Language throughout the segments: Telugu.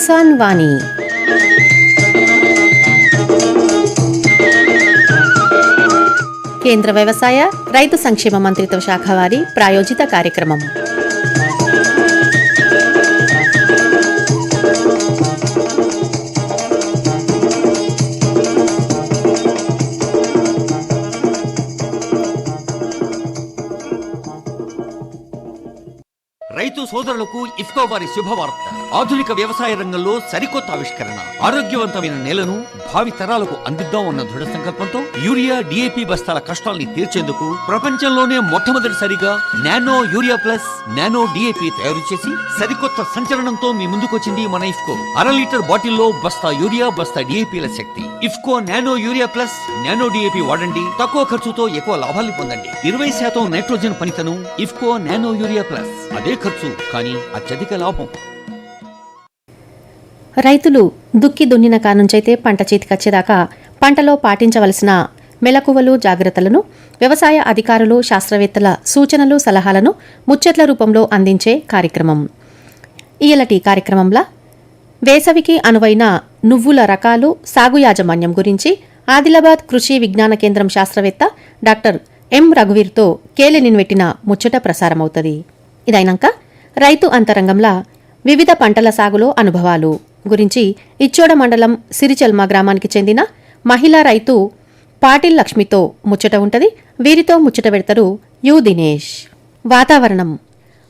కిసాన్ వాణి కేంద్ర వ్యవసాయ రైతు సంక్షేమ మంత్రిత్వ శాఖ వారి ప్రాయోజిత కార్యక్రమం. రైతు సోదరులకు ఇఫ్కో వారి శుభవార్త. ఆధునిక వ్యవసాయ రంగంలో సరికొత్త ఆవిష్కరణ ఆరోగ్యవంతమైన నేలను భావి తరాలకు అందిద్దాం అన్న దృఢ సంకల్పంతో యూరియా డిఏపి బస్తాల కష్టాల్ని తీర్చేందుకు ప్రపంచంలోనే మొట్టమొదటిసారిగా nano urea plus nano DAP తయారు చేసి సరికొత్త సంచలనంతో మీ ముందుకొచ్చింది మన ఇఫ్కో. అర లీటర్ బాటిల్లో బస్తా యూరియా బస్తా డిఏపిల శక్తి. IFFCO nano urea plus nano DAP వాడండి. తక్కువ ఖర్చుతో ఎక్కువ లాభాలు పొందండి. ఇరవై శాతం నైట్రోజన్ పనితను ఇఫ్కో నానో యూరియా ప్లస్. అదే ఖర్చు కానీ అత్యధిక లాభం. రైతులు దుక్కి దున్నిన కానుంచైతే పంట చేతికొచ్చేదాకా పంటలో పాటించవలసిన మెలకువలు జాగ్రత్తలను వ్యవసాయ అధికారులు శాస్త్రవేత్తల సూచనలు సలహాలను ముచ్చట్ల రూపంలో అందించే కార్యక్రమం. ఇయలటి కార్యక్రమంలో వేసవికి అనువైన నువ్వుల రకాలు సాగు యాజమాన్యం గురించి ఆదిలాబాద్ కృషి విజ్ఞాన కేంద్రం శాస్త్రవేత్త డాక్టర్ ఎం రఘువీర్తో కేలినిన్వెట్టిన ముచ్చట ప్రసారమవుతుంది. ఇదైనాక రైతు అంతరంగంలా వివిధ పంటల సాగులో అనుభవాలు. గురించి ఇచ్చోడ మండలం సిరిచెల్మ గ్రామానికి చెందిన మహిళా రైతు పాటిల్ లక్ష్మితో ముచ్చట ఉంటది. వీరితో ముచ్చట పెడతారు యు దినేష్. వాతావరణం.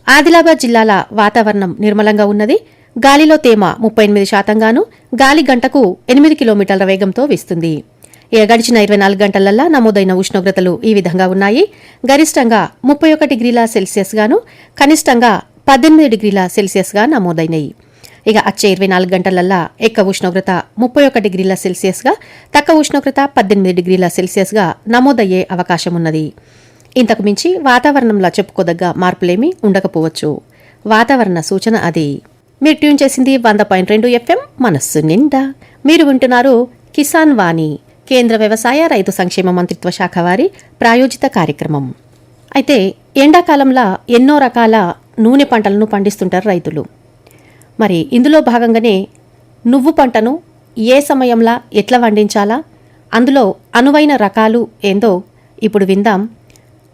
ఆదిలాబాద్ జిల్లాల వాతావరణం నిర్మలంగా ఉన్నది. గాలిలో తేమ ముప్పై ఎనిమిది శాతంగాను గాలి గంటకు ఎనిమిది కిలోమీటర్ల వేగంతో వీస్తుంది. ఇక గడిచిన ఇరవై నాలుగు గంటలల్లా నమోదైన ఉష్ణోగ్రతలు ఈ విధంగా ఉన్నాయి. గరిష్టంగా ముప్పై ఒక డిగ్రీల సెల్సియస్ గాను కనిష్టంగా పద్దెనిమిది డిగ్రీల సెల్సియస్గా నమోదైనాయి. ఇక వచ్చే ఇరవై నాలుగు గంటలల్లా ఎక్కువ ఉష్ణోగ్రత ముప్పై ఒక డిగ్రీల సెల్సియస్గా తక్కువ ఉష్ణోగ్రత పద్దెనిమిది డిగ్రీల సెల్సియస్గా నమోదయ్యే అవకాశం ఉన్నది ఇంతకు మించి వాతావరణంలో చెప్పుకోదగ్గ మార్పులేమీ ఉండకపోవచ్చు. వాతావరణ సూచన అది. మీరు ట్యూన్ చేసింది వంద పాయింట్ రెండు ఎఫ్ఎం మనస్సు నిండా. మీరు వింటున్నారు కిసాన్ వాణి కేంద్ర వ్యవసాయ రైతు సంక్షేమ మంత్రిత్వ శాఖ వారి ప్రాయోజిత కార్యక్రమం. అయితే ఎండాకాలంలో ఎన్నో రకాల నూనె పంటలను పండిస్తుంటారు రైతులు. మరి ఇందులో భాగంగానే నువ్వు పంటను ఏ సమయంలో ఎట్లా పండించాలా? అందులో అనువైన రకాలు ఏందో ఇప్పుడు విందాం.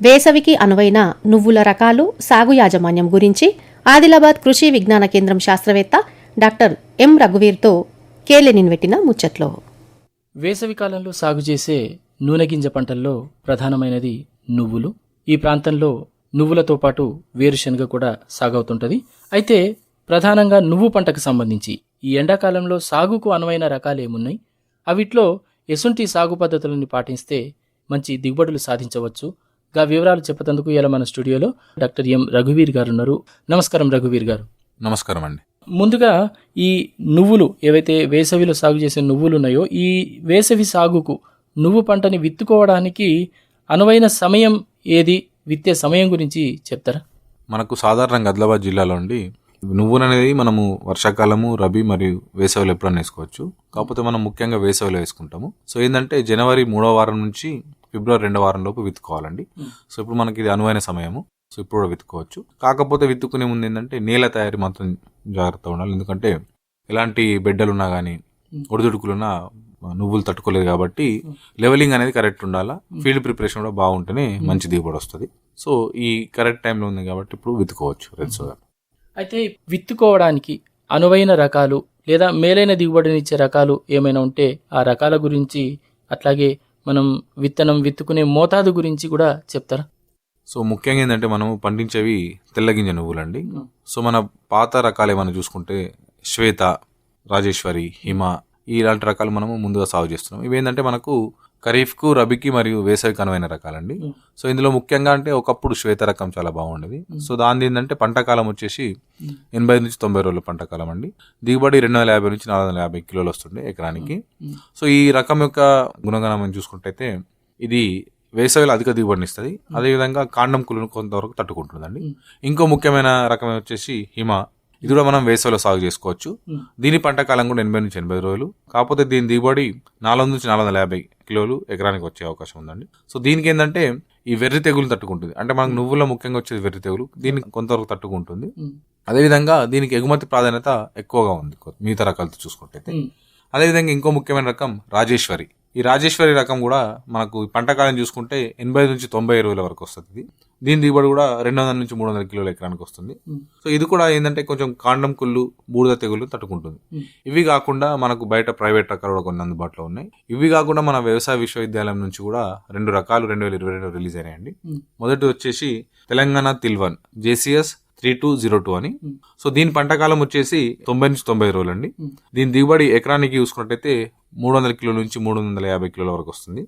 వేసవికి అనువైన నువ్వుల రకాలు సాగు యాజమాన్యం గురించి ఆదిలాబాద్ కృషి విజ్ఞాన కేంద్రం శాస్త్రవేత్త డాక్టర్ ఎం రఘువీర్తో కేలెనిన్ పెట్టిన ముచ్చట్లో. వేసవి కాలంలో సాగు చేసే నూనె గింజ పంటల్లో ప్రధానమైనది నువ్వులు. ఈ ప్రాంతంలో నువ్వులతో పాటు వేరుశనగ కూడా సాగవుతుంటుంది. అయితే ప్రధానంగా నువ్వు పంటకు సంబంధించి. ఈ ఎండాకాలంలో సాగుకు అనువైన రకాలు ఏమున్నాయి అవిట్లో ఎసుంటి సాగు పద్ధతులను పాటిస్తే మంచి దిగుబడులు సాధించవచ్చు. గా వివరాలు చెప్పేందుకు ఇలా మన స్టూడియోలో డాక్టర్ ఎం రఘువీర్ గారు ఉన్నారు నమస్కారం రఘువీర్ గారు. నమస్కారం అండి. ముందుగా ఈ నువ్వులు ఏవైతే వేసవిలో సాగు చేసే నువ్వులు ఉన్నాయో ఈ వేసవి సాగుకు నువ్వు పంటని విత్తుకోవడానికి అనువైన సమయం ఏది? విత్తే సమయం గురించి చెప్తారా? మనకు సాధారణంగా ఆదిలాబాద్ జిల్లాలో అండి నువ్వులు అనేది మనము వర్షాకాలము రబీ మరియు వేసవిలో ఎప్పుడన్నా వేసుకోవచ్చు. కాకపోతే మనం ముఖ్యంగా వేసవిలో వేసుకుంటాము. సో ఏంటంటే జనవరి మూడో వారం నుంచి ఫిబ్రవరి రెండో వారం లోపు విత్తుకోవాలండి. సో ఇప్పుడు మనకి ఇది అనువైన సమయము. సో ఇప్పుడు కూడా విత్తుకోవచ్చు. కాకపోతే విత్తుకునే ముందు ఏంటంటే నేల తయారీ మాత్రం జాగ్రత్తగా ఉండాలి. ఎందుకంటే ఎలాంటి బిడ్డలున్నా కానీ ఒడిదుడుకులున్నా నువ్వులు తట్టుకోలేదు కాబట్టి లెవెలింగ్ అనేది కరెక్ట్ ఉండాలా? ఫీల్డ్ ప్రిపరేషన్ కూడా బాగుంటేనే మంచి దిగుబడి వస్తుంది. సో ఈ కరెక్ట్ టైంలో ఉంది కాబట్టి ఇప్పుడు విత్తుకోవచ్చు. రెడ్ సోయా అయితే విత్తుకోవడానికి అనువైన రకాలు లేదా మేలైన దిగుబడినిచ్చే రకాలు ఏమైనా ఉంటే ఆ రకాల గురించి అట్లాగే మనం విత్తనం విత్తుకునే మోతాదు గురించి కూడా చెప్తారా? సో ముఖ్యంగా ఏంటంటే మనం పండించేవి తెల్లగింజ నువ్వులండి. సో మన పాత రకాలు ఏమైనా చూసుకుంటే శ్వేత రాజేశ్వరి హిమ ఇలాంటి రకాలు మనము ముందుగా సాగు చేస్తున్నాం. ఇవి ఏంటంటే మనకు ఖరీఫ్కు రబీకి మరియు వేసవికి అనువైన రకాలండి. సో ఇందులో ముఖ్యంగా అంటే ఒకప్పుడు శ్వేత రకం చాలా బాగుండేది. సో దాని ఏంటంటే పంట కాలం వచ్చేసి ఎనభై నుంచి తొంభై రోజుల పంట కాలం అండి. దిగుబడి రెండు వందల యాభై నుంచి నాలుగు వందల యాభై కిలోలు వస్తుండే ఎకరానికి. సో ఈ రకం యొక్క గుణగణం మనం చూసుకుంటే ఇది వేసవిలో అధిక దిగుబడిని ఇస్తుంది. అదేవిధంగా కాండం కులను కొంతవరకు తట్టుకుంటుందండి. ఇంకో ముఖ్యమైన రకం వచ్చేసి హిమ. ఇది కూడా మనం వేసవిలో సాగు చేసుకోవచ్చు. దీని పంట కాలం కూడా ఎనభై నుంచి ఎనభై రోజులు. కాకపోతే దీని దిగుబడి నాలుగు నుంచి నాలుగు వందల యాభై కిలోలు ఎకరానికి వచ్చే అవకాశం ఉందండి. సో దీనికి ఏంటంటే ఈ వెర్రి తెగులు తట్టుకుంటుంది. అంటే మనకు నువ్వుల్లో ముఖ్యంగా వచ్చేది వెర్రి తెగులు. దీనికి కొంతవరకు తట్టుకుంటుంది. అదేవిధంగా దీనికి ఎగుమతి ప్రాధాన్యత ఎక్కువగా ఉంది. మిగతా రకాలతో చూసుకుంటే అదేవిధంగా ఇంకో ముఖ్యమైన రకం రాజేశ్వరి. ఈ రాజేశ్వరి రకం కూడా మనకు ఈ పంట కాలం చూసుకుంటే ఎనభై నుంచి తొంభై రోజుల వరకు వస్తుంది ఇది. దీని దిగుబడి కూడా రెండు వందల నుంచి మూడు వందల కిలోల ఎకరానికి వస్తుంది. సో ఇది కూడా ఏంటంటే కొంచెం కాండం కుళ్ళు బూడిద తెగులు తట్టుకుంటుంది. ఇవి కాకుండా మనకు బయట ప్రైవేట్ రకాలు కూడా కొన్ని అందుబాటులో ఉన్నాయి. ఇవి కాకుండా మన వ్యవసాయ విశ్వవిద్యాలయం నుంచి కూడా రెండు రకాలు రెండు వేల ఇరవై రెండు రిలీజ్ అయినాయండి. మొదటి వచ్చేసి Telangana తిల్వన్ JCS three two zero two అని. సో దీని పంట కాలం వచ్చేసి తొంభై నుంచి తొంభై రోజులు అండి. దీని దిగుబడి ఎకరానికి చూసుకున్నట్టయితే మూడు వందల కిలోల నుంచి మూడు వందల యాభై కిలోల వరకు వస్తుంది.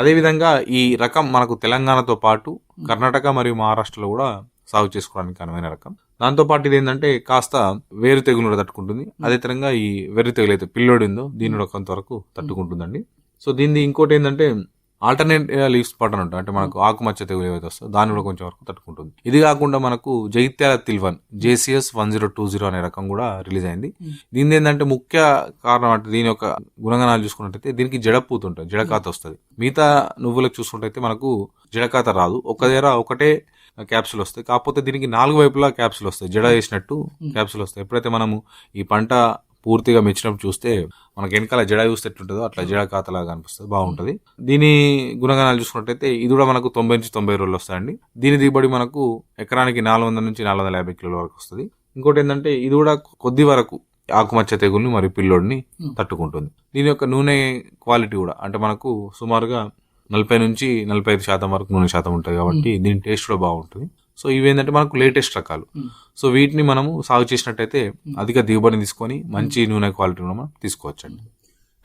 అదేవిధంగా ఈ రకం మనకు తెలంగాణతో పాటు కర్ణాటక మరియు మహారాష్ట్రలో కూడా సాగు చేసుకోవడానికి అనువైన రకం. దాంతో పాటు ఇది ఏంటంటే కాస్త వేరు తెగులు కూడా తట్టుకుంటుంది. అదే తరంగా ఈ వెర్రి తెగులు అయితే పిల్లోడి ఉందో దీని కొంతవరకు తట్టుకుంటుందండి. సో దీన్ని ఇంకోటి ఏంటంటే ఆల్టర్నేట్ లీవ్స్ స్పాట్ అని ఉంటుంది అంటే మనకు ఆకుమచ్చ తెగులు ఏవైతే వస్తుందో దాన్ని కూడా కొంచెం వరకు తట్టుకుంటుంది. ఇది కాకుండా మనకు Jagtial తిల్వన్ JCS one zero two zero అనే రకం కూడా రిలీజ్ అయింది. దీని ఏంటంటే ముఖ్య కారణం అంటే దీని యొక్క గుణగణాలు చూసుకున్నట్టయితే దీనికి జడపూత ఉంటుంది. జడకాత వస్తుంది. మిగతా నువ్వులకు చూసుకున్నట్టయితే మనకు జడకాత రాదు. ఒక దగ్గర ఒకటే క్యాప్సుల్ వస్తాయి. కాకపోతే దీనికి నాలుగు వైపులా క్యాప్సుల్ వస్తాయి. జడ వేసినట్టు క్యాప్సుల్ వస్తాయి. ఎప్పుడైతే మనము ఈ పంట పూర్తిగా మెచ్చినప్పుడు చూస్తే మనకి వెనకాల జడ చూస్తే ఎట్లుంటుందో అట్లా జడ ఖాతాలాగా అనిపిస్తుంది బాగుంటది. దీని గుణగణాలు చూసుకున్నట్టయితే ఇది కూడా మనకు తొంభై నుంచి తొంభై రోజులు వస్తాయండి. దీని దిగుబడి మనకు ఎకరానికి నాలుగు వందల నుంచి నాలుగు వందల యాభై కిలోల వరకు వస్తుంది. ఇంకోటి ఏంటంటే ఇది కూడా కొద్ది వరకు ఆకుమచ్చ తెగుల్ని మరియు పిల్లోడిని తట్టుకుంటుంది. దీని యొక్క నూనె క్వాలిటీ కూడా అంటే మనకు సుమారుగా నలభై నుంచి నలభై ఐదు శాతం వరకు నూనె శాతం ఉంటుంది కాబట్టి దీని టేస్ట్ కూడా బాగుంటుంది. సో ఇవేంటంటే మనకు లేటెస్ట్ రకాలు. సో వీటిని మనము సాగు చేసినట్టయితే అధిక దిగుబడిని తీసుకొని మంచి నూనె క్వాలిటీ మనం తీసుకోవచ్చండి.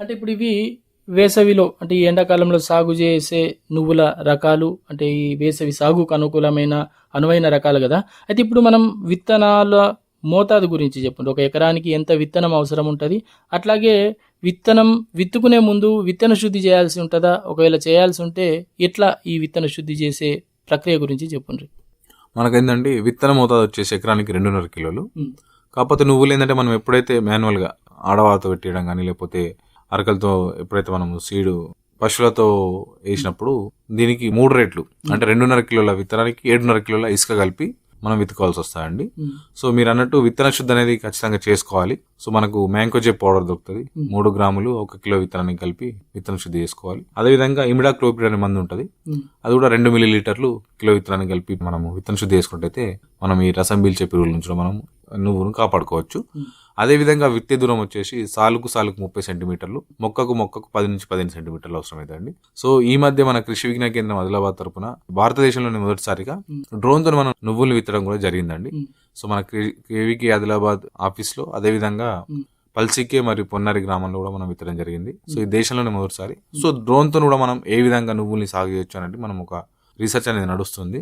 అంటే ఇప్పుడు ఇవి వేసవిలో అంటే ఈ ఎండాకాలంలో సాగు చేసే నువ్వుల రకాలు అంటే ఈ వేసవి సాగుకు అనుకూలమైన అనువైన రకాలు కదా. అయితే ఇప్పుడు మనం విత్తనాల మోతాదు గురించి చెప్పండి. ఒక ఎకరానికి ఎంత విత్తనం అవసరం ఉంటుంది? అట్లాగే విత్తనం విత్తుకునే ముందు విత్తన శుద్ధి చేయాల్సి ఉంటుందా? ఒకవేళ చేయాల్సి ఉంటే ఎట్లా ఈ విత్తన శుద్ధి చేసే ప్రక్రియ గురించి చెప్పండి. మనకేంటంటే విత్తన మోతాదు వచ్చేసి ఎకరానికి రెండున్నర కిలోలు. కాకపోతే నువ్వులు ఏంటంటే మనం ఎప్పుడైతే మాన్యువల్గా ఆడవాళ్ళతో పెట్టేయడం కానీ లేకపోతే అరకలతో ఎప్పుడైతే మనం సీడు పశువులతో వేసినప్పుడు దీనికి మూడు రేట్లు. అంటే రెండున్నర కిలోల విత్తనానికి ఏడున్నర కిలోల ఇసుక కలిపి మనం విత్తుకోవాల్సి వస్తాయండి. సో మీరు అన్నట్టు విత్తన శుద్ధి అనేది ఖచ్చితంగా చేసుకోవాలి. సో మనకు మ్యాంకోజే పౌడర్ దొరుకుతుంది. మూడు గ్రాములు ఒక కిలో విత్తనానికి కలిపి విత్తన శుద్ధి చేసుకోవాలి. అదేవిధంగా ఇమిడా క్లోపిడ్ అనే మందు ఉంటుంది. అది కూడా రెండు మిల్లీ లీటర్లు కిలో విత్తనాన్ని కలిపి మనము విత్తన శుద్ధి చేసుకుంటే మనం ఈ రసం పీల్చే పురుగుల నుంచి మనం నువ్వును కాపాడుకోవచ్చు. అదేవిధంగా విత్తే దూరం వచ్చేసి సాలుకు సాలుకు ముప్పై సెంటీమీటర్లు మొక్కకు మొక్కకు పది నుంచి పదిహేను సెంటీమీటర్లు అవసరమవుతాయండి సో ఈ మధ్య మన కృషి విజ్ఞాన కేంద్రం ఆదిలాబాద్ తరపున భారతదేశంలోని మొదటిసారిగా డ్రోన్తో మనం నువ్వులు విత్తడం కూడా జరిగిందండి. సో మన కేవీకి ఆదిలాబాద్ ఆఫీస్లో అదేవిధంగా పల్సికే మరియు పొన్నారి గ్రామంలో కూడా మనం విత్తడం జరిగింది. సో ఈ దేశంలోనే మొదటిసారి. సో డ్రోన్తో కూడా మనం ఏ విధంగా నువ్వుల్ని సాగు చేయొచ్చు అనేది మనం ఒక రీసెర్చ్ అనేది నడుస్తుంది.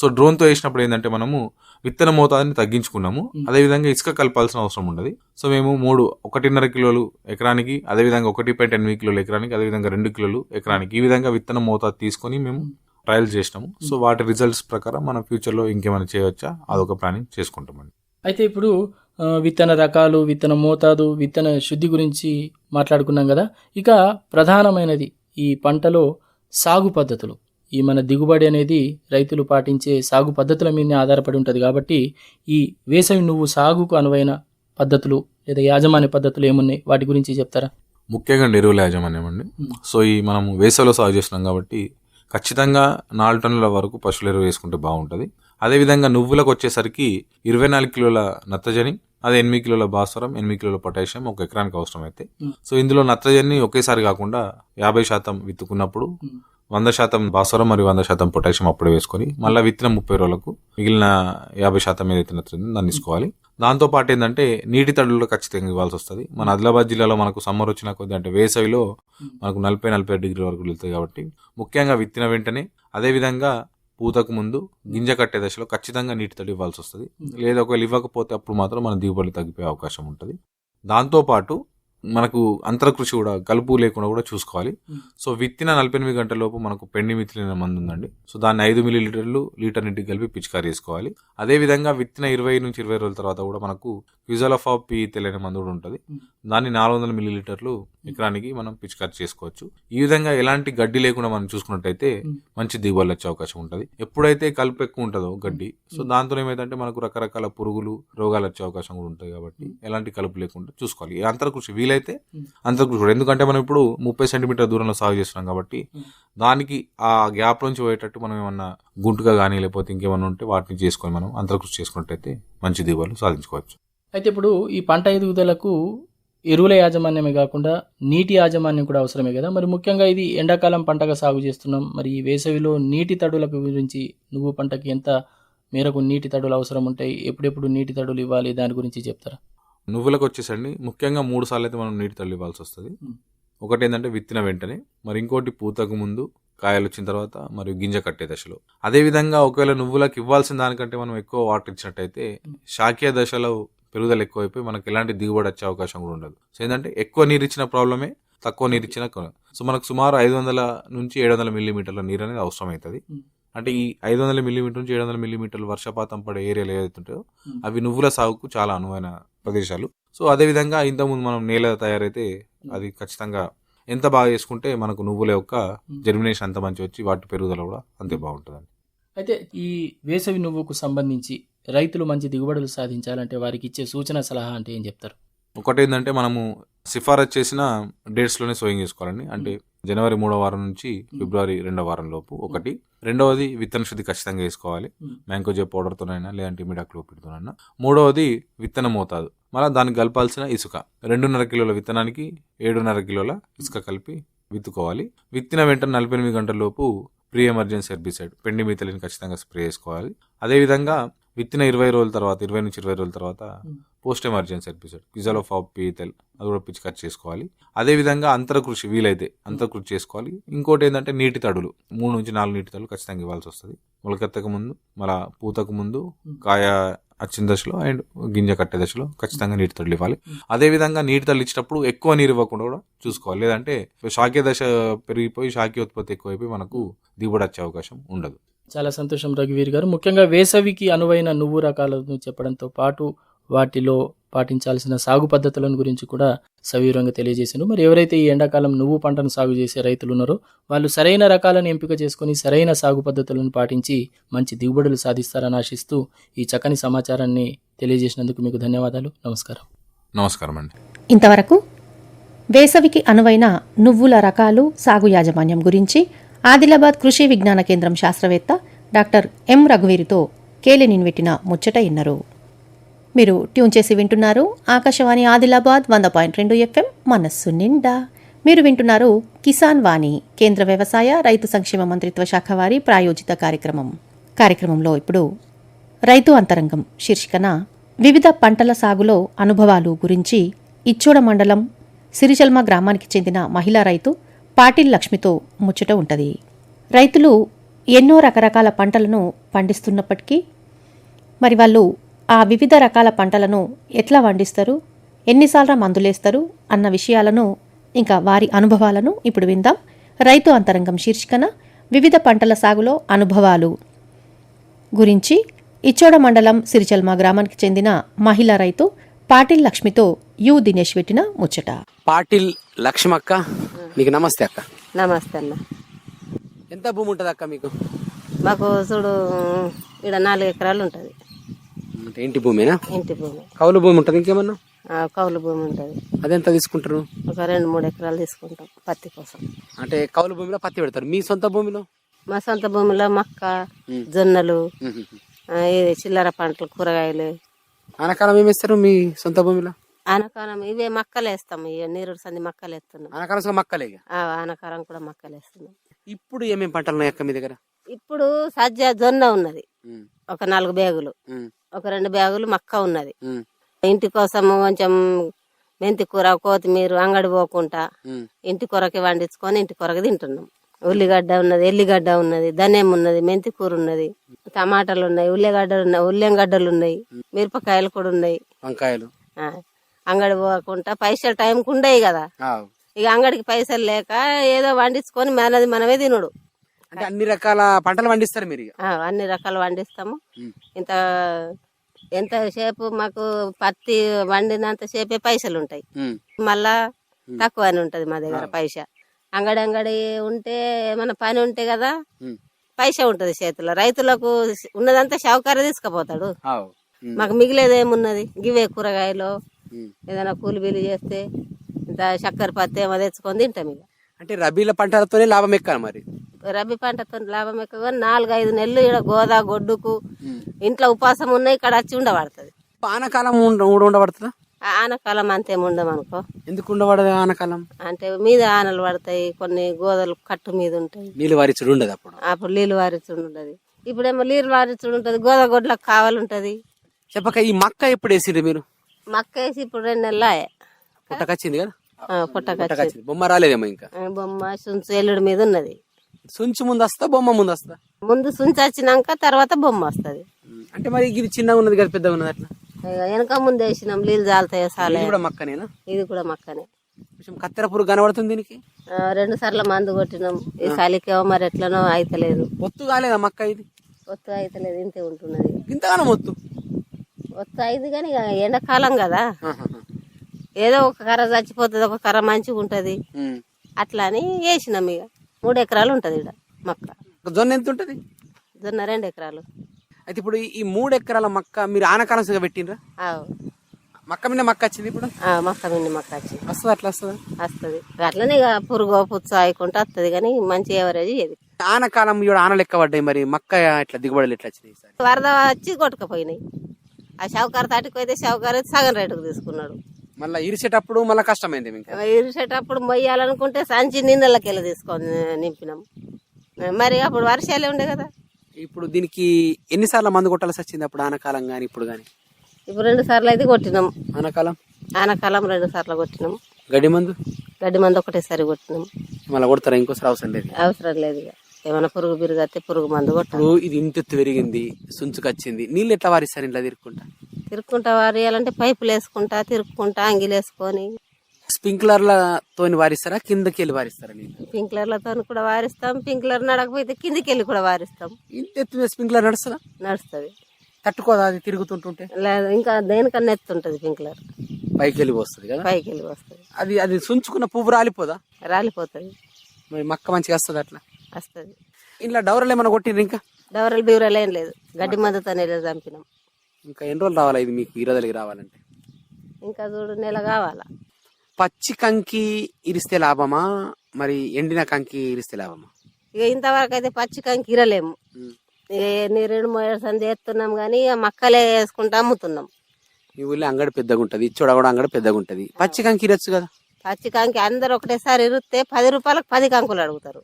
సో డ్రోన్తో వేసినప్పుడు ఏంటంటే మనము విత్తన మోతాదుని తగ్గించుకున్నాము. అదేవిధంగా ఇసుక కలపాల్సిన అవసరం ఉండదు. సో మేము మూడు ఒకటిన్నర కిలోలు ఎకరానికి అదేవిధంగా ఒకటి పాయింట్ ఎనిమిది కిలోలు ఎకరానికి అదేవిధంగా రెండు కిలోలు ఎకరానికి ఈ విధంగా విత్తన మోతాదు తీసుకొని మేము ట్రయల్ చేసినాము. సో వాటి రిజల్ట్స్ ప్రకారం మనం ఫ్యూచర్లో ఇంకేమైనా చేయవచ్చా? అదొక ప్లానింగ్ చేసుకుంటామండి. అయితే ఇప్పుడు విత్తన రకాలు విత్తన మోతాదు విత్తన శుద్ధి గురించి మాట్లాడుకున్నాం కదా. ఇక ప్రధానమైనది ఈ పంటలో సాగు పద్ధతులు. ఈ మన దిగుబడి అనేది రైతులు పాటించే సాగు పద్ధతుల మీదనే ఆధారపడి ఉంటుంది కాబట్టి ఈ వేసవి నువ్వు సాగుకు అనువైన పద్ధతులు లేదా యాజమాన్య పద్ధతులు ఏమున్నాయి? వాటి గురించి చెప్తారా? ముఖ్యంగా ఎరువుల యాజమాన్యం అండి. సో ఈ మనం వేసవిలో సాగు చేస్తున్నాం కాబట్టి ఖచ్చితంగా నాలుగు టన్నుల వరకు పశువుల ఎరువు వేసుకుంటే బాగుంటుంది. అదేవిధంగా నువ్వులకు వచ్చేసరికి ఇరవై నాలుగు కిలోల నత్తజని అది ఎనిమిది కిలోల భాస్వరం ఎనిమిది కిలోల పొటాషియం ఒక ఎకరానికి అవసరం అయితే సో ఇందులో నత్రజని ఒకేసారి కాకుండా యాభై శాతం విత్తుకున్నప్పుడు వంద శాతం భాస్వరం మరియు వంద శాతం పొటాషియం అప్పుడే వేసుకొని మళ్ళీ విత్తిన ముప్పై రోజులకు మిగిలిన యాభై శాతం ఏదైతే నత్రజని దాన్ని తీసుకోవాలి. దాంతో పాటు ఏంటంటే నీటి తడులు ఖచ్చితంగా ఇవ్వాల్సి వస్తుంది. మన ఆదిలాబాద్ జిల్లాలో మనకు సమ్మర్ వచ్చిన కొద్ది అంటే వేసవిలో మనకు నలభై నలభై డిగ్రీ వరకు వెళ్తాయి కాబట్టి ముఖ్యంగా విత్తిన వెంటనే అదేవిధంగా పూతకు ముందు గింజ కట్టే దశలో ఖచ్చితంగా నీటి తడి ఇవ్వాల్సి వస్తుంది. లేదా ఒకవేళ ఇవ్వకపోతే అప్పుడు మాత్రం మన దిగుబడి తగ్గిపోయే అవకాశం ఉంటుంది. దాంతోపాటు మనకు అంతరకృషి కూడా కలుపు లేకుండా కూడా చూసుకోవాలి. సో విత్తిన నలభై ఎనిమిది గంటల లోపు మనకు పెండి మిత్లిన మందు ఉందండి. సో దాన్ని ఐదు మిల్లీ లీటర్లు లీటర్ నీటికి కలిపి పిచికారి చేసుకోవాలి. అదే విధంగా విత్తిన ఇరవై నుంచి ఇరవై రోజుల తర్వాత కూడా మనకు క్విజలఫా పి తెలియని మందు కూడా ఉంటుంది. దాన్ని నాలుగు వందల మిల్లీ లీటర్లు ఎకరానికి మనం పిచికారి చేసుకోవచ్చు. ఈ విధంగా ఎలాంటి గడ్డి లేకుండా మనం చూసుకున్నట్టయితే మంచి దిగుబడి వచ్చే అవకాశం ఉంటుంది. ఎప్పుడైతే కలుపు ఎక్కువ ఉంటుందో గడ్డి సో దాంతో ఏమైందంటే మనకు రకరకాల పురుగులు రోగాలు వచ్చే అవకాశం కూడా ఉంటాయి కాబట్టి ఎలాంటి కలుపు లేకుండా చూసుకోవాలి. ఈ అంతర్కృషి వీలైతే అంతర్కృషి కూడా ఎందుకంటే మనం ఇప్పుడు ముప్పై సెంటీమీటర్ దూరంలో సాగు చేస్తున్నాం కాబట్టి దానికి ఆ గ్యాప్ నుంచి పోయేటట్టు మనం ఏమన్నా గుంటుగా కానీ లేకపోతే ఇంకేమన్నా ఉంటే వాటిని చేసుకొని మనం అంతర్కృషి చేసుకున్నట్టయితే మంచి దిగుబడులు సాధించుకోవచ్చు. అయితే ఇప్పుడు ఈ పంట ఎదుగుదలకు ఎరువుల యాజమాన్యమే కాకుండా నీటి యాజమాన్యం కూడా అవసరమే కదా? మరి ముఖ్యంగా ఇది ఎండాకాలం పంటగా సాగు చేస్తున్నాం. మరి ఈ వేసవిలో నీటి తడుల గురించి నువ్వు పంటకి ఎంత మేరకు నీటి తడులు అవసరం ఉంటాయి? ఎప్పుడెప్పుడు నీటి తడులు ఇవ్వాలి? దాని గురించి చెప్తారా? నువ్వులకు వచ్చేసండి ముఖ్యంగా మూడు సార్లు అయితే మనం నీటి తల్లి ఇవ్వాల్సి వస్తుంది. మ్. ఒకటి ఏంటంటే విత్తిన వెంటనే మరి ఇంకోటి పూతకు ముందు కాయలు వచ్చిన తర్వాత మరియు గింజ కట్టే దశలో. అదే విధంగా ఒకవేళ నువ్వులకు ఇవ్వాల్సిన దానికంటే మనం ఎక్కువ వాటర్ ఇచ్చినట్టయితే శాఖీయ దశలో పెరుగుదల ఎక్కువైపోయి మనకు ఎలాంటి దిగుబడి వచ్చే అవకాశం కూడా ఉండదు. సో ఏంటంటే ఎక్కువ నీరు ఇచ్చిన ప్రాబ్లమే తక్కువ నీరు ఇచ్చిన సో మనకు సుమారు ఐదు వందల నుంచి ఏడు వందల మిల్లీమీటర్ల నీరు అనేది అవసరం అవుతుంది మ్. అంటే ఈ ఐదు వందల మిల్లీమీటర్ నుంచి ఏడు వందల మిల్లీమీటర్ల వర్షపాతం పడే ఏరియాలు ఏదైతే ఉంటాయో మ్. అవి నువ్వుల సాగుకు చాలా అనువైన ప్రదేశాలు. సో అదే విధంగా ఇంతకుముందు మనం నేల తయారైతే అది ఖచ్చితంగా ఎంత బాగా చేసుకుంటే మనకు నువ్వుల యొక్క జర్మినేషన్ అంత మంచి వచ్చి వాటి పెరుగుదల కూడా అంతే బాగుంటుంది అయితే ఈ వేసవి నువ్వుకు సంబంధించి రైతులు మంచి దిగుబడులు సాధించాలంటే వారికి ఇచ్చే సూచన సలహా అంటే ఏం చెప్తారు? ఒకటి ఏంటంటే మనము సిఫారసు చేసిన డేట్స్లోనే సోయింగ్ చేసుకోవాలండి. అంటే జనవరి మూడో వారం నుంచి ఫిబ్రవరి రెండో వారం లోపు. ఒకటి. రెండవది విత్తన శుద్ధి ఖచ్చితంగా వేసుకోవాలి. మ్యాంకోజే పౌడర్తోనైనా లేదంటే మిడాక్లోపిడ్తోనైనా మూడవది విత్తన మోతాదు. మళ్ళీ దానికి కలపాల్సిన ఇసుక. రెండున్నర కిలోల విత్తనానికి ఏడున్నర కిలోల ఇసుక కలిపి విత్తుకోవాలి. విత్తిన వెంటనే నలభై ఎనిమిది గంటల లోపు ప్రీ ఎమర్జెన్సీ హెర్బిసైడ్ పెండి మితలిని ఖచ్చితంగా స్ప్రే చేసుకోవాలి. అదేవిధంగా విత్తిన ఇరవై రోజుల తర్వాత ఇరవై నుంచి ఇరవై రోజుల తర్వాత పోస్ట్ ఎమర్జెన్సీ హెర్బిసైడ్ క్విజలోఫాప్ పీతల్ అది కూడా పిచికారి చేసుకోవాలి. అదేవిధంగా అంతరకృషి వీలైతే అంతరకృషి చేసుకోవాలి. ఇంకోటి ఏంటంటే నీటి తడులు. మూడు నుంచి నాలుగు నీటి తడులు ఖచ్చితంగా ఇవ్వాల్సి వస్తుంది. మొలకెత్తక ముందు మళ్ళా పూతకు ముందు కాయ వచ్చిన దశలో అండ్ గింజ కట్టే దశలో ఖచ్చితంగా నీటి తడులు ఇవ్వాలి. అదే విధంగా నీటి తడులు ఇచ్చేటప్పుడు ఎక్కువ నీరు ఇవ్వకుండా కూడా చూసుకోవాలి. లేదంటే శాఖీయ దశ పెరిగిపోయి శాఖీయ ఉత్పత్తి ఎక్కువైపోయి మనకు దిగుబడి వచ్చే అవకాశం ఉండదు. చాలా సంతోషం రఘువీర్ గారు. ముఖ్యంగా వేసవికి అనువైన నువ్వు రకాలను చెప్పడంతో పాటు వాటిలో పాటించాల్సిన సాగు పద్ధతులను గురించి కూడా సవివరంగా తెలియజేశారు. మరి ఎవరైతే ఈ ఎండాకాలం నువ్వు పంటను సాగు చేసే రైతులు ఉన్నారో వాళ్ళు సరైన రకాలను ఎంపిక చేసుకొని సరైన సాగు పద్ధతులను పాటించి మంచి దిగుబడులు సాధిస్తారని ఆశిస్తూ ఈ చక్కని సమాచారాన్ని తెలియజేసినందుకు మీకు ధన్యవాదాలు. నమస్కారం. నమస్కారం అండి. ఇంతవరకు వేసవికి అనువైన నువ్వుల రకాలు సాగు యాజమాన్యం గురించి ఆదిలాబాద్ కృషి విజ్ఞాన కేంద్రం శాస్త్రవేత్త డాక్టర్ ఎం రఘువీరితో కేలి నిన్వెట్టిన ముచ్చట ఇన్నరు. మీరు ట్యూన్ చేసి వింటున్నారు ఆకాశవాణి ఆదిలాబాద్ వంద పాయింట్ రెండు ఎఫ్ఎం మనస్సు నిండా. మీరు వింటున్నారు కిసాన్ వాణి కేంద్ర వ్యవసాయ రైతు సంక్షేమ మంత్రిత్వ శాఖ వారి ప్రాయోజిత కార్యక్రమం. కార్యక్రమంలో ఇప్పుడు రైతు అంతరంగం శీర్షికన వివిధ పంటల సాగులో అనుభవాలు గురించి ఇచ్చోడ మండలం సిరిచల్మ గ్రామానికి చెందిన మహిళా రైతు పాటిల్ లక్ష్మితో ముచ్చట ఉంటుంది. రైతులు ఎన్నో రకరకాల పంటలను పండిస్తున్నప్పటికీ మరి వాళ్ళు ఆ వివిధ రకాల పంటలను ఎట్లా పండిస్తారు ఎన్నిసార్లు మందులేస్తారు అన్న విషయాలను ఇంకా వారి అనుభవాలను ఇప్పుడు విందాం. రైతు అంతరంగం శీర్షికన వివిధ పంటల సాగులో అనుభవాలు. గురించి ఇచ్చోడ మండలం సిరిచల్మ గ్రామానికి చెందిన మహిళా రైతు పాటిల్ లక్ష్మితో యు దినేష్ పెట్టిన ముచ్చట. పాటిల్ లక్ష్మక్క మీకు నమస్తే అక్క. నమస్తే అన్న. ఎంత భూమి ఉంటుంది అక్క మీకు? మాకు చూడు ఇక్కడ నాలుగు ఎకరాలు ఉంటుంది. అంటే ఇంటి భూమేనా? ఇంటి భూమి. కౌలు భూమి ఉంటుంది ఇంకేమన్నా? ఆ, కౌలు భూమి ఉంటుంది. అదెంత తీసుకుంటారు? ఒక రెండు మూడు ఎకరాలు తీసుకుంటాం పత్తి కోసం. అంటే కౌలు భూమిలో పత్తి పెడతారు. మీ సొంత భూమిలో? మా సొంత భూమిలో మక్క జొన్నలు ఆ, ఈ చిల్లర పంటలు కూరగాయలు. ఆనకాలం ఏం వేస్తారు మీ సొంత భూమిలో? ఆనకాలం ఇవే మక్కలు వేస్తాం నీరు సంది మక్కలు వేస్తున్నాం అసలు మక్కలే కూడా మక్కలు వేస్తున్నాం ఇప్పుడు ఏమేం పంటలు ఉన్నాయి అక్క మీ దగ్గర? ఇప్పుడు సజ్జ జొన్న ఉన్నది. ఒక నాలుగు బ్యాగులు. ఒక రెండు బ్యాగులు మక్క ఉన్నది. ఇంటి కోసం కొంచెం మెంతి కూర కొత్తిమీర అంగడి పోకుండా. ఇంటి కొరకి వండించుకొని ఇంటి కొరకు తింటున్నాం. ఉల్లిగడ్డ ఉన్నది ఎల్లిగడ్డ ఉన్నది ధనియం ఉన్నది మెంతి కూర ఉన్నది టమాటాలు ఉన్నాయి ఉల్లిగడ్డలు ఉన్నాయి ఉల్లెంగడ్డలు ఉన్నాయి మిరపకాయలు కూడా ఉన్నాయి. వంకాయలు. అంగడి పోకుండా పైసలు టైంకి ఉండేవి కదా. ఇక అంగడికి పైసలు లేక ఏదో వండించుకొని మనది మనమే తినుడు. అంటే అన్ని రకాల పంటలు పండిస్తారు మీరు అన్ని రకాలు వండిస్తాము. ఉమ్. ఇంత ఎంతసేపు మాకు పత్తి వండినంత సేపే పైసలు ఉంటాయి. మళ్ళా తక్కువనే ఉంటది మా దగ్గర పైసా. అంగడి అంగడి ఉంటే ఏమైనా పని ఉంటే కదా. పైసా ఉంటది చేతిలో. రైతులకు ఉన్నదంతా షావుకార తీసుకుపోతాడు. మాకు మిగిలేది ఏమున్నది? గివే కూరగాయలు. ఏదైనా కూలి బిల్లు చేస్తే ఇంత చక్కెర పత్తి ఏమో తెచ్చుకొని తింటాం ఇక. అంటే రబీల పంటలతోనే లాభం ఎక్కాలి మరి? రబీ పంటతో లాభం ఎక్కువ నాలుగు ఐదు నెలలు ఇక్కడ గోదా గొడ్డుకు ఇంట్లో ఉపాసం ఉన్నాయి ఇక్కడ వచ్చి ఉండబడుతుంది. ఆనకాలం ఉండ- ఉండ- ఉండబడుతుందా? ఆనకాలం అంతేం ఉండమనుకో. ఎందుకు ఉండబడదు ఆనకాలం? అంటే మీద ఆనలు పడతాయి కొన్ని గోదలు కట్టు మీద ఉంటాయి. నీళ్ళు వారిచుడు ఉండదు అప్పుడు? అప్పుడు నీళ్ళు వారిచుడు ఉంటది ఇప్పుడేమో నీళ్ళు వారిచుడు ఉంటది గోద గొడ్లకు కావాలంటది. చెప్పక ఈ మక్క ఎప్పుడు వేసిండ్రు మీరు? మక్క వేసి ఇప్పుడు రెండు నెలలు ఆయే. పుట్టకొచ్చింది కదా? పుట్టకొచ్చింది. బొమ్మ రాలేదేమో ఇంకా? బొమ్మ సుంచు ఎల్లుడి మీద ఉన్నది. సుంచు ముందు వస్తా బొమ్మ ముందు వస్తా ముందు సుంచు వచ్చినాక తర్వాత బొమ్మ వస్తది. అంటే మరి ఇది చిన్నగా ఉన్నది కదా పెద్దగా ఉన్నది అట్లా? వెనక ముందు వేసినాం నీళ్ళు జాలుతాయి సాలే ఇది కూడా మక్కనేనా? ఇది కూడా మక్కనే. కొంచెం కత్తెర పురుగు కనబడుతుంది దీనికి? రెండు సార్లు మందు కొట్టినాం. ఈ చలికేమో మరి ఎట్లనో అయితలేదు. ఒత్తు కాలేదా మక్క ఇది? ఒత్తు అయితలేదు ఇంతే ఉంటున్నది. ఇంతగానో ఒత్తు? అయింది కానీ ఎండాకాలం కదా. ఏదో ఒక కర్ర చచ్చిపోతుంది ఒక కర్ర మంచిగా ఉంటది. అట్లా అని వేసినాం ఇక మూడు ఎకరాలు ఉంటది ఇక్కడ మక్క. జొన్న ఎంత ఉంటది? జొన్న రెండు ఎకరాలు. అయితే ఇప్పుడు ఈ మూడు ఎకరాల మక్క మీరు ఆనకాలం పెట్టిండ్రా. మక్క మీద మక్క వచ్చింది ఇప్పుడు? మక్క మిన్ని మక్క వచ్చి వస్తుంది అట్లా వస్తుందా? వస్తుంది. అట్లనే ఇక పురుగు పుచ్చ ఆయకుంటా వస్తుంది కానీ మంచి ఎవరేజ్ ఏది ఆనకాలం ఇవాడు ఆనలు పడ్డాయి మరి మక్క ఇట్లా దిగుబడులు ఎట్లా వచ్చినాయి వరద వచ్చి కొట్టుకుపోయినాయి. ఆ షావుకారు తాటికి పోతే షావుకారు సగం రేటుకు తీసుకున్నాడు. మళ్ళీ ఇరిసేటప్పుడు మళ్ళీ కష్టమైంది ఇంకా ఇరిసేటప్పుడు మొయ్యాలనుకుంటే సంచి నీళ్ళకి వెళ్ళి తీసుకొని నింపినాం. మరి అప్పుడు వర్షాలే ఉండే కదా. ఇప్పుడు దీనికి ఎన్నిసార్లు మందు కొట్టాల్సి వచ్చింది అప్పుడు ఆనకాలం కానీ ఇప్పుడు కానీ ఇప్పుడు రెండు సార్లు అయితే కొట్టినాం. ఆనకాలం? ఆనకాలం రెండు సార్లు కొట్టినాం. గడ్డి మందు? గడ్డి మందు ఒకటేసారి కొట్టినాం. మళ్ళీ కొడతారా ఇంకోసారి అవసరం లేదు? అవసరం లేదు ఇక. ఏమైనా పురుగు బిరుగు వస్తే పురుగు మందు కొట్టాలి. ఇప్పుడు ఇది ఇంతెత్తు పెరిగింది సుంచుకొచ్చింది నీళ్ళు ఎట్లా వారిస్తారు ఇంట్లో తిరుక్కుంటా? తిరుక్కుంటా వారేయాలంటే పైపులు వేసుకుంటా తిరుక్కుంటా అంగిలు వేసుకొని. స్ప్రింక్లర్లతోని వారిస్తారా కిందకి వెళ్ళి వారిస్తారా నీళ్ళు? స్ప్రింక్లర్లతో కూడా వారిస్తాం స్ప్రింక్లర్ నడకపోతే కిందికి వెళ్ళి కూడా వారిస్తాం. ఇంతెత్తు మీద స్ప్రింక్లర్ నడుస్తుందా? నడుస్తుంది. తట్టుకోదా అది తిరుగుతుంటుంటే? లేదు ఇంకా దేనికన్నా ఎత్తుంటది స్ప్రింక్లర్. పైకి వెళ్ళి వస్తుంది కదా? పైకి వెళ్ళి వస్తుంది అది అది సుంచుకున్న పువ్వు రాలిపోదా? రాలిపోతుంది. మరి మక్క మంచిగా వస్తుంది అట్లా? వస్తుంది. ఇంట్లో డౌరలు ఏమైనా కొట్టిండ్రు ఇంకా? డవరలు బీవరాలు ఏం లేదు. గడ్డి మందుతోనే చంపినాం. ఇంకా ఎన్ని రోజులు రావాలా ఇది మీకు ఇరదలికి రావాలంటే? ఇంకా చూడు నెల కావాలా. పచ్చి కంకి ఇరిస్తే లాభమా? మరి ఎండిన కంకి ఇరిస్తే లాభమా? ఇక ఇంతవరకు అయితే పచ్చి కంకి ఇరలేము. ఇక ఎన్ని రెండు మూడు సంది ఎత్తున్నాం కానీ ఇక మక్కలే వేసుకుంటా అమ్ముతున్నాం. మీ ఊళ్ళో అంగడి పెద్దగా ఉంటుంది ఇచ్చోడ కూడా అంగడి పెద్దగా ఉంటుంది పచ్చి కంకి ఇరొచ్చు కదా? పచ్చి కంకి అందరు ఒకటేసారి ఇరిస్తే పది రూపాయలకు పది కంకులు అడుగుతారు.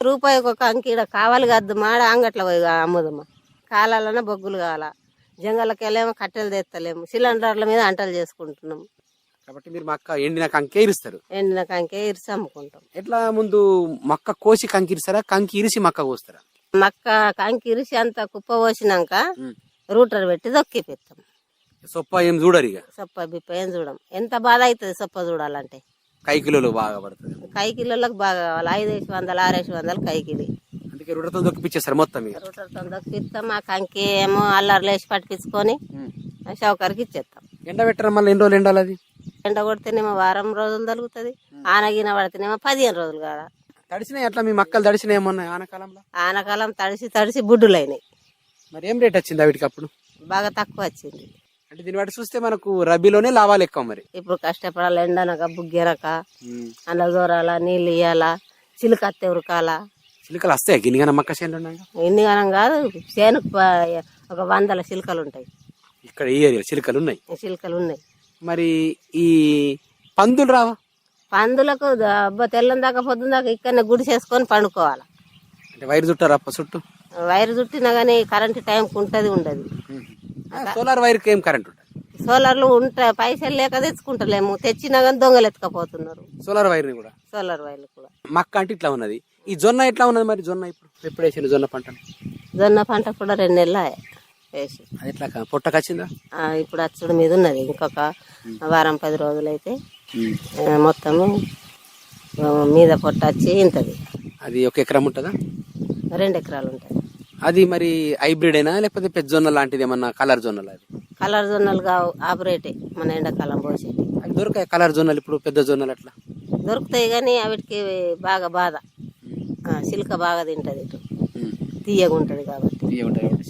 రూపాయి ఒక ఇక్కడ కావాలి కద్దు మాడ అంగట్లో పోయి అమ్ముదమ్మా. కాలాలన్నా బొగ్గులు కావాలా. జంగలకి వెళ్ళేమో కట్టెలు తెత్తలేము. సిలిండర్ల మీద అంటలు చేసుకుంటున్నాం కాబట్టి మీరు మక్క ఎండిన కంకే ఇరుస్తారు. ఎండిన కంకే ఇరిసి అమ్ముకుంటాం. ఎట్లా ముందు మక్క కోసి కంకి ఇరుస్తారా? కంకి ఇరిసి మక్క కోస్తారా? మక్క కంకి ఇరిసి అంత కుప్ప పోసినాక రూటర్ పెట్టి దొక్కిపిస్తాం సొప్ప ఏం చూడరు ఇక. సొప్ప బిప్ప ఏం చూడం. ఎంత బాధ అవుతుంది సొప్ప చూడాలంటే? కై కిలోలు బాగా పడుతుంది. కై కిలోలకు బాగా కావాలి. ఐదేసి వందలు ఆరేసి వందలు కై కిలి అందుకే రుడతో దొక్కిపించేస్తారు మొత్తం ఇక. రూటర్తో దొక్కిస్తాం ఆ కంకి ఏమో అల్లర్లు వేసి పట్టించుకొని షౌకర్కి ఇచ్చేస్తాం. ఎండ పెట్టడం మళ్ళీ ఎన్ని రోజులు ఎండాలి అది? ఎండ కొడితేనేమో వారం రోజులు తగులుతుంది ఆనగిన పడితేనేమో పదిహేను రోజులు కాదా. తడిసినాయి అట్లా మీ మక్కలు తడిసినాయి ఏమన్నా ఆనకాలంలో? ఆనకాలం తడిసి తడిసి బుడ్డులైనాయి. మరి ఏం రేట్ వచ్చింది వీటికి అప్పుడు బాగా తక్కువ వచ్చింది. అంటే దీన్ని బట్టి చూస్తే మనకు రబీలోనే లాభాలు ఎక్కువ మరి. ఇప్పుడు కష్టపడాలి ఎండనక బుగ్గెరక అన్న దూరాల నీళ్ళు ఇయ్యాల చిలుకత్తే ఉరకాల. చిలుకలు వస్తాయి? గిన్నెగా మక్క చేనులు ఉన్నాయి? ఎన్ని గనం కాదు చేనుకు ప- ఒక వందల చిలుకలు ఉంటాయి. ఇక్కడ ఈ ఏరియా చిలుకలు ఉన్నాయి. చిలుకలు ఉన్నాయి. మరి ఈ పందులు రావా? పందులకు అబ్బా తెల్లం దాకా పొద్దున్న దాకా ఇక్కడనే గుడి చేసుకొని పండుకోవాలి. అంటే వైరు చుట్టారా చుట్టూ? వైర్ చుట్టినా కానీ కరెంట్ టైంకి ఉంటుంది ఉండదు. సోలార్ వైర్కి ఏం కరెంట్ ఉంటుంది? సోలార్లు ఉంటాయి పైసలు లేక తెచ్చుకుంటలేము. తెచ్చినా కానీ దొంగలు ఎత్తుకపోతున్నారు. సోలార్ వైర్ని కూడా? సోలార్ వైర్లు కూడా. మక్క అంటే ఇట్లా ఉన్నది. ఈ జొన్న ఎట్లా ఉన్నది మరి? జొన్న ఇప్పుడు ఎప్పుడు వేసింది జొన్న పంటను? జొన్న పంట కూడా రెండు నెలలు వేసి అది ఎట్లా పొట్టకొచ్చిందా ఇప్పుడు అచ్చుడు మీద ఉన్నది. ఇంకొక వారం పది రోజులైతే మొత్తము మీద పొట్ట వచ్చి ఇంతది. అది ఒక ఎకరం ఉంటుందా? రెండు ఎకరాలు ఉంటాయి అది మరి హైబ్రిడ్ అయినా లేకపోతే పెద్ద జొన్న లాంటిది ఏమన్నా కలర్ జొన్నలు అది? కలర్ జొన్నలు కావు ఆపరేటే మన ఎండాకాలం పోసేటి అవి దొరకాయి కలర్ జొన్నలు ఇప్పుడు పెద్ద జొన్నలు అట్లా? దొరుకుతాయి కానీ వాటికి బాగా బాధ. ఆ, చిలుక బాగా తింటది ఇటు. తీయగా ఉంటది కాబట్టి.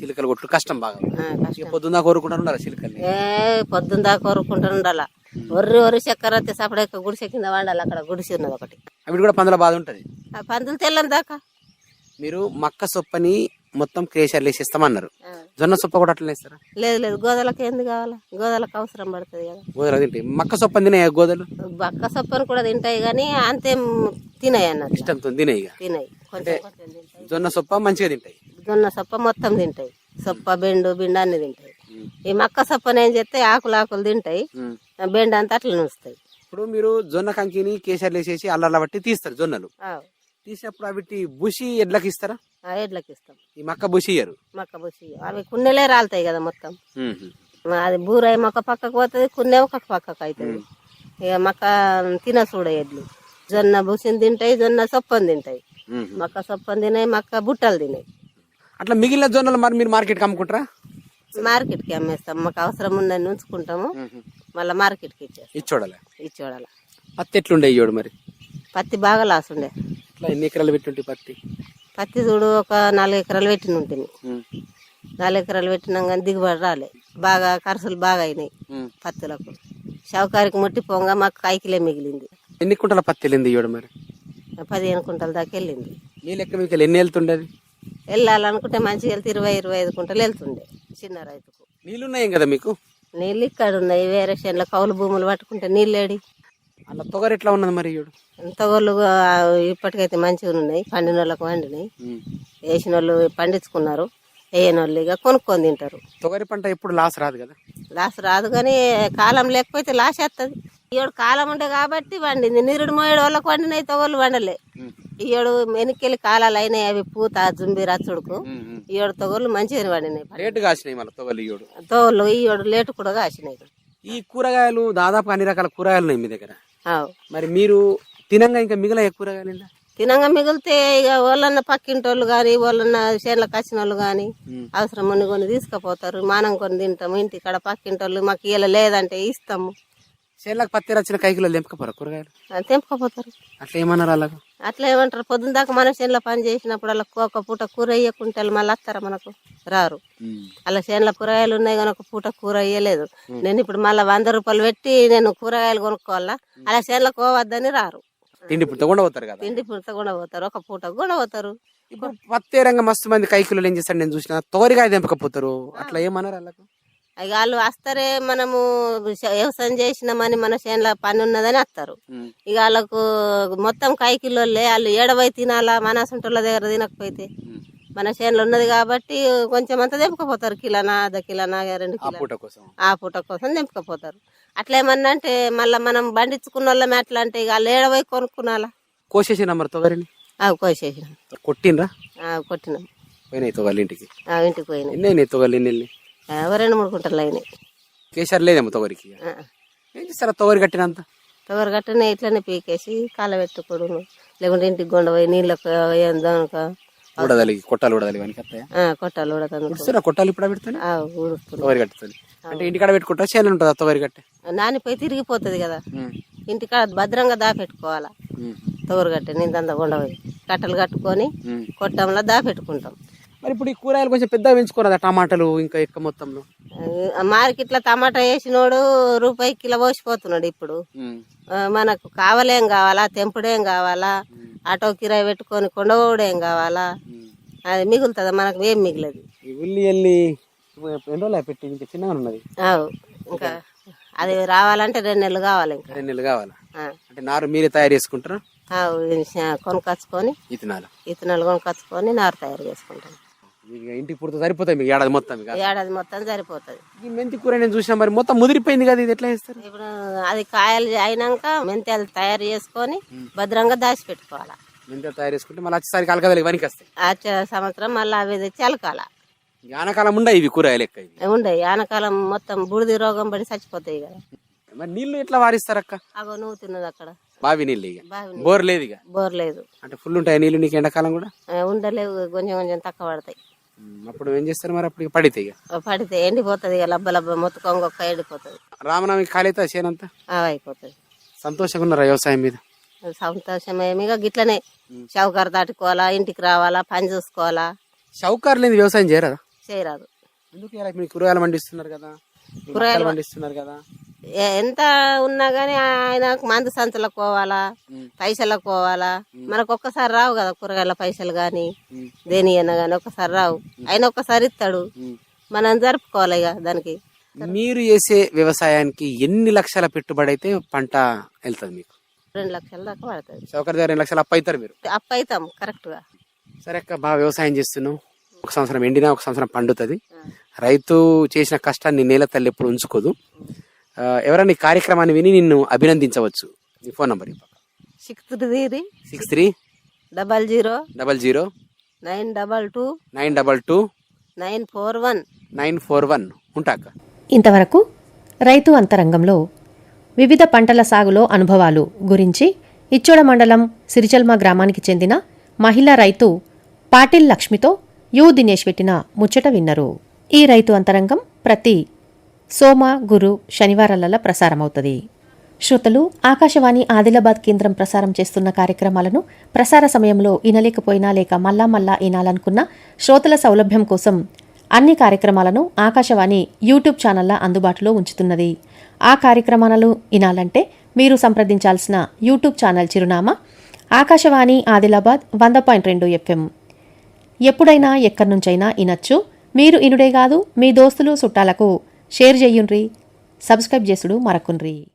చిలుకలు కొట్టు కష్టం బాగా. ఆ, ఇక కష్టం పొద్దున్న కోరుకుంటారు ఉండాలి చిలుకల్ని ఏ పొద్దున్న దాకా కోరుకుంటూ ఉండాల. ఒర్రి ఒర్రి చక్కెర వస్తే సపడేక గుడిసె కింద వండాలి అక్కడ గుడిసె ఉన్నది ఒకటి. అవి కూడా పందుల బాధ ఉంటది. ఆ పందులు తెల్లని దాకా. మీరు మక్క సొప్పని మొత్తం క్రేషర్లు వేసిస్తామన్నారు. జొన్న సొప్ప కూడా అట్లా వేస్తారా లేదు లేదు. గోదలకు ఏంది కావాలా? గోదలకు అవసరం పడుతుంది కదా. గోదలు తింటాయి మక్క సొప్పని తినే గోదలు బక్క సొప్పను కూడా తింటాయి కానీ అంతేం తినాయి అన్నట్లు ఇష్టంతో తినాయి తింటాయి. జొన్న సొప్ప మంచిగా తింటాయి. జొన్న సొప్ప మొత్తం తింటాయి. సొప్ప బెండు బిండు అన్ని తింటాయి. ఈ మక్క సొప్పను ఏం చేస్తే ఆకులు ఆకులు తింటాయి. బెండు అంతా అట్లా నుంచుతాయి ఇప్పుడు మీరు జొన్న కంకిని కేసర్లు వేసేసి అల్లర్ల బట్టి తీస్తారు జొన్నలు. తీసినప్పుడు అవిటి బుషి ఎడ్లకి ఇస్తారా? ఆ ఎడ్లకి ఇస్తాం. ఈ మక్క బుషి ఇయ్యరు? మక్క బుసి అవి కున్నెలే రాలుతాయి కదా మొత్తం. అది బూరాయి మొక్క పక్కకు పోతుంది కున్నె ఒక పక్కకు అవుతుంది ఇక మక్క తిన చూడ ఎడ్లు. జొన్న బుసిని తింటాయి జొన్న సొప్పని తింటాయి. మక్క సొప్పని తినాయి మక్క బుట్టలు తినాయి. అట్లా మిగిలిన జొన్నలు మరి మీరు మార్కెట్కి అమ్ముకుంటారా? మార్కెట్కి అమ్మేస్తాం. మాకు అవసరం ఉందని ఉంచుకుంటాము మళ్ళీ మార్కెట్కి ఇచ్చేస్తాం. ఇచ్చోడలే. ఇచ్చేవాళ్ళ పత్తి ఎట్లుండే ఇయ్యోడు మరి? పత్తి బాగా లాస్ ఉండే. ఇట్లా ఎన్ని ఎకరాలు పెట్టుంటే పత్తి? పత్తి చూడు ఒక నాలుగు ఎకరాలు పెట్టిన ఉంటుంది నాలుగు ఎకరాలు పెట్టినాం కానీ దిగుబడి రాలే. బాగా ఖర్చులు బాగా అయినాయి పత్తులకు. షౌకారికి ముట్టి పొంగ మాకు కైకిలే మిగిలింది. ఎన్ని కుంటల పత్తి వెళ్ళింది ఇయ్యోడు మరి? పదిహేను కుంటల దాకా వెళ్ళింది. మీ లెక్క మీకు ఎన్ని వెళ్తుండేది వెళ్ళాలనుకుంటే మంచిగా వెళ్తే ఇరవై ఇరవై ఐదు కుంటలు వెళ్తుండే చిన్న రైతుకు. నీళ్ళున్నాయేం కదా మీకు? నీళ్ళు ఇక్కడ ఉన్నాయి వేరే చేనుల కౌలు భూములు పట్టుకుంటే నీళ్ళేడి అలా తొగరు ఎట్లా ఉన్నది మరి ఇయ్యోడు తగోళ్ళు ఇప్పటికైతే మంచిగా ఉన్నాయి. పండిన వాళ్ళకు వండినాయి వేసిన వాళ్ళు పండించుకున్నారు. వేయని వాళ్ళు ఇక కొనుక్కొని తింటారు. తొగరి పంట ఎప్పుడు లాస్ రాదు కదా? లాస్ రాదు కానీ కాలం లేకపోతే లాస్ వేస్తుంది ఈయోడు కాలం ఉండే కాబట్టి వండింది నీరుడు మోయడు వాళ్ళకు వండినాయి తొగలు వండలే ఈయోడు వెనక్కి కాలాలు అయినాయి అవి పూత జుంబి రచ్చుడుకు. ఈయోడు తొగలు మంచిగా వండినాయి రేటు కాసినాయి తొగలు తోళ్ళు ఈయోడు? లేటు కూడా కాసినాయి. ఈ కూరగాయలు దాదాపు అన్ని రకాల కూరగాయలు ఉన్నాయి మీ దగ్గర. మరి మీరు తినంగా ఇంకా మిగిలిన కూరగాయలు ఏంటా? తినంగా మిగిలితే ఇక వాళ్ళన్న పక్కింటోళ్ళు కానీ వాళ్ళన్న చేనులకు వచ్చిన వాళ్ళు కానీ అవసరం కొన్ని కొన్ని తీసుకుపోతారు. మానం కొన్ని తింటాము. ఇంటి కాడ పక్కింటోళ్ళు మాకు ఇలా లేదంటే ఇస్తాము. చేనులకు పత్తి వచ్చిన కైకిలో తెంపకపోరా కూరగాయలు? తెంపుకపోతారు. అట్లా ఏమన్నారు అలాగా అట్లా ఏమంటారు? పొద్దున దాకా మన చేనులో పని చేసినప్పుడు అలా ఒక పూట కూర వేయకుంటే మళ్ళీ వస్తారా మనకు? రారు. అలా చేనులో కూరగాయలు ఉన్నాయి కానీ ఒక పూట కూర వేయలేదు. నేను ఇప్పుడు మళ్ళీ వంద రూపాయలు పెట్టి నేను కూరగాయలు కొనుక్కోవాలా? అలా చేనులో పోవద్దని రారు. తిండి పుట్ట కూడా పోతారు కదా? తిండి పుట్ట కూడా పోతారు. ఒక పూట కూడా పోతారు. ఇప్పుడు పత్తి రంగ మస్తు మంది కైకిలో ఏం చేస్తారు? నేను చూసిన తోరిగాయ తెంపకపోతారు. అట్లా ఏమన్నారు వాళ్ళకు? ఇక వాళ్ళు వస్తారే మనము వ్యవసాయం చేసినామని మన చేనులో పని ఉన్నదని వస్తారు. ఇక వాళ్ళకు మొత్తం కైకిలోళ్ళే వాళ్ళు ఏడవై తినాలా మన దగ్గర తినకపోతే? మన చేనులో ఉన్నది కాబట్టి కొంచెం అంతా తెంపుకపోతారు. కిలోనా అర్ధ కిలోనా రెండు ఆ కిలో పూట కోసం. ఆ పూట కోసం తెంపుకపోతారు. అట్లా ఏమన్నా అంటే మళ్ళీ మనం పండించుకున్న వాళ్ళం ఎట్లా అంటే ఇక వాళ్ళు ఏడవై కొనుక్కునాలా కోసేసిన మరి తొగరిని? అవి కోసేసినాం. కొట్టినరా ఆ, కొట్టినాం. పోయినాయి తొగలు ఇంటికి? ఆ, ఇంటికి పోయినాయి. ఎన్ని తొగలు ఎన్ని రెండు మూడు కుంటలు అయినాయి కేసీఆర్ లేదేమో తొగరికి. ఏం చేస్తారా తొగరి కట్టినంత? తొగరు గట్టనే ఇట్లనే పీకేసి కాలబెట్టుకోడు లేకుంటే ఇంటికి గుండ పోయి నీళ్ళకు ఏం దానిక? ఊడదలిగి కొట్టాలు వస్తాయా? కొట్టాలి కూడా తను ఇస్తారా కొట్టాలు ఇప్పుడు ఊడుస్తుంది తొగరి కట్టుతుంది. అంటే ఇంటికాడ పెట్టుకుంటా చేను ఉంటుందా తొగరి కట్టే? నానిపోయి తిరిగిపోతుంది కదా. ఇంటికాడ భద్రంగా దాపెట్టుకోవాలా? తొగరు కట్టే నిందంతా ఉండవు కట్టలు కట్టుకొని కొట్టంలో దాపెట్టుకుంటాం. మరి ఇప్పుడు ఈ కూరగాయలు కొంచెం పెద్దగా పెంచుకోరాదా టమాటాలు ఇంకా ఎక్కువ మొత్తంలో? మార్కెట్లో టమాటా వేసినోడు రూపాయి కిలో పోసిపోతున్నాడు ఇప్పుడు. మనకు కావాలేం కావాలా తెంపుడేం కావాలా ఆటో కిరాయి పెట్టుకొని కొండగోడేం కావాలా? అది మిగులుతుంది? మనకు ఏం మిగిలదు. ఉల్లి ఎన్ని రోజులు పెట్టి ఇంకా చిన్నగా ఉన్నది. ఇంకా అది రావాలంటే రెండు నెలలు కావాలి ఇంకా. రెండు నెలలు కావాలా. అంటే నారు మీరే తయారు చేసుకుంటారా? కొనుకొచ్చుకొని ఇతనాలు ఇత్తనాలు కొనుకొచ్చుకొని నారు తయారు చేసుకుంటాం. మీకు ఇంటికి పుడితే సరిపోతాయి మీకు ఏడాది మొత్తం మీకు ఏడాది మొత్తం సరిపోతుంది. ఈ మెంతి కూర నేను చూసిన మరి మొత్తం ముదిరిపోయింది కదా ఇది ఎట్లా చేస్తారు? ఇప్పుడు అది కాయలు అయినాక మెంతాలు తయారు చేసుకొని భద్రంగా దాచి పెట్టుకోవాలి మెంతి తయారు చేసుకుంటే మళ్ళీ వచ్చేసరికి అలకదలకి వనికి వస్తాయి వచ్చే సంవత్సరం మళ్ళీ అవి తెచ్చి అలకాల. ఆనకాలం ఉండే ఇవి కూరగాయలు లెక్క ఇవి. ఉండే ఆనకాలం మొత్తం బూడిది రోగం పడి చచ్చిపోతాయి కదా. మరి నీళ్ళు ఎట్లా వారిస్తారు అక్క? అగో నువ్వు తిన్నది అక్కడ. బావి నీళ్ళు ఇక. బోర్ లేదు ఇక. బోర్ లేదు. అంటే ఫుల్ ఉంటాయి నీళ్ళు నీకు ఎండాకాలం కూడా? ఉండలేవు. కొంచెం కొంచెం తక్కువ పడతాయి. అప్పుడు ఏం చేస్తారు మరి? అప్పుడు ఇక పడితే ఇక. పడితే ఎండిపోతుంది ఇక. లబ్బ లబ్బ మొత్తుకొంగ ఒక్క ఎండిపోతుంది. రామనవమి ఖాళీ అయితే చేనంతా అయిపోతుంది. సంతోషంగా ఉన్నారా వ్యవసాయం మీద? సంతోషమేమిగా గిట్లనే చౌకర్ దాటుకోవాలా ఇంటికి రావాలా పని చూసుకోవాలా. షౌకారు లేని వ్యవసాయం చేయరాదా? చేయరాదు. ఎందుకు ఇలా మీరు కూరగాయలు పండిస్తున్నారు కదా. కూరగాయలు పండిస్తున్నారు కదా. ఎంత ఉన్నా గానీ ఆయన మందు సంచులకు పోవాలా పైసలకు పోవాలా. మనకు ఒక్కసారి రావు కదా కూరగాయల పైసలు గాని దేని అయినా గానీ ఒక్కసారి రావు. ఆయన ఒక్కసారి ఇస్తాడు. మనం జరుపుకోవాలి దానికి. మీరు చేసే వ్యవసాయానికి ఎన్ని లక్షల పెట్టుబడి అయితే పంట వెళ్తుంది మీకు? రెండు లక్షల దాకా పడుతుంది. షౌకర్ దగ్గర రెండు లక్షలు అప్పు అవుతారు మీరు? అప్పు అవుతాం కరెక్ట్గా. సరే అక్క బాగా వ్యవసాయం చేస్తున్నావు. ఒక సంవత్సరం ఎండినా ఒక సంవత్సరం పండుతుంది. రైతు చేసిన కష్టాన్ని నేల తల్లి ఎప్పుడు ఉంచుకోదు. ఎవరైనా ఈ కార్యక్రమాన్ని విని నిన్ను అభినందించవచ్చు. నీ phone number six three six three. Double zero. Double zero. Nine double two. Nine double two. Nine four one. Nine four one. ఉంటాక ఇంతవరకు రైతు అంతరంగంలో వివిధ పంటల సాగులో అనుభవాలు గురించి ఇచ్చోడ మండలం సిరిచల్మ గ్రామానికి చెందిన మహిళా రైతు పాటిల్ లక్ష్మితో యు దినేష్ పెట్టిన ముచ్చట విన్నరు. ఈ రైతు అంతరంగం ప్రతి సోమ గురు శనివారాలలో ప్రసారమవుతుంది. శ్రోతలు ఆకాశవాణి ఆదిలాబాద్ కేంద్రం ప్రసారం చేస్తున్న కార్యక్రమాలను ప్రసార సమయంలో వినలేకపోయినా లేక మళ్ళా మళ్ళా వినాలనుకున్న శ్రోతల సౌలభ్యం కోసం అన్ని కార్యక్రమాలను ఆకాశవాణి యూట్యూబ్ ఛానల్లో అందుబాటులో ఉంచుతున్నది. ఆ కార్యక్రమాలను వినాలంటే మీరు సంప్రదించాల్సిన యూట్యూబ్ ఛానల్ చిరునామా ఆకాశవాణి ఆదిలాబాద్ వంద పాయింట్ రెండు ఎఫ్ఎం. ఎప్పుడైనా ఎక్కడి నుంచైనా ఇనచ్చు. మీరు ఇనుడే కాదు మీ దోస్తులు చుట్టాలకు షేర్ చెయ్యుండ్రి సబ్స్క్రైబ్ చేసుడు మరకుండ్రి.